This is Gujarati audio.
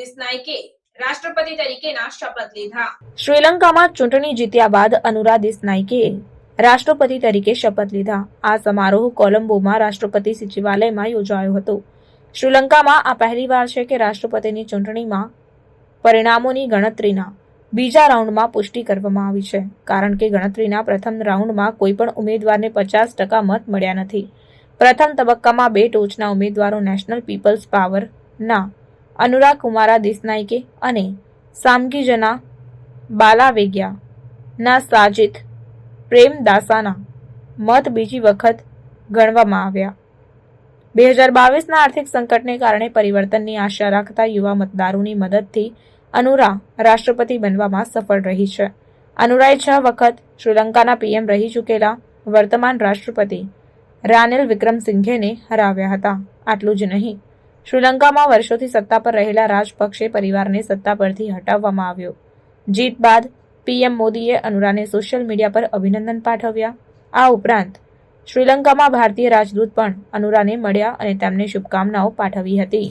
દિસનાયકે રાષ્ટ્રપતિ તરીકેના શપથ લીધા. શ્રીલંકામાં ચૂંટણી જીત્યા બાદ અનુરા દિસનાઇકે રાષ્ટ્રપતિ તરીકે શપથ લીધા. આ સમારોહ કોલંબોમાં રાષ્ટ્રપતિ સચિવાલયમાં યોજાયો હતો. શ્રીલંકામાં આ પહેલીવાર છે કે રાષ્ટ્રપતિની ચૂંટણીમાં પરિણામોની ગણતરીના બીજા રાઉન્ડમાં પુષ્ટિ કરવામાં આવી છે. કારણ કે ગણતરીના પ્રથમ રાઉન્ડમાં કોઈપણ ઉમેદવારને પચાસ ટકા મત મળ્યા નથી. પ્રથમ તબક્કામાં બે ટોચના ઉમેદવારો નેશનલ પીપલ્સ પાવરના અનુરાગ કુમારા દેસનાઈકે અને સામગીજના બાલાવેગ્યાના ના સાજિદ પ્રેમદાસાના મત બીજી વખત ગણવામાં આવ્યા. બે હજાર બાવીસના આર્થિક સંકટને કારણે પરિવર્તનની આશા રાખતા યુવા મતદારોની મદદથી અનુરા રાષ્ટ્રપતિ બનવામાં સફળ રહી છે. અનુરાએ છ વખત શ્રીલંકાના પીએમ રહી ચૂકેલા વર્તમાન રાષ્ટ્રપતિ રાનિલ વિક્રમસિંઘેને હરાવ્યા હતા. આટલું જ નહીં. શ્રીલંકામાં વર્ષોથી સત્તા પર રહેલા રાજપક્ષે પરિવારને સત્તા પરથી હટાવવામાં આવ્યો. જીત બાદ પીએમ મોદીએ અનુરાને સોશિયલ મીડિયા પર અભિનંદન પાઠવ્યા. આ ઉપરાંત શ્રીલંકામાં ભારતીય રાજદૂત પણ અનુરાને મળ્યા અને તેમને શુભકામનાઓ પાઠવી હતી.